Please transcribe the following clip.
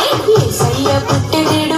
ఏసయ్య పుట్టెడు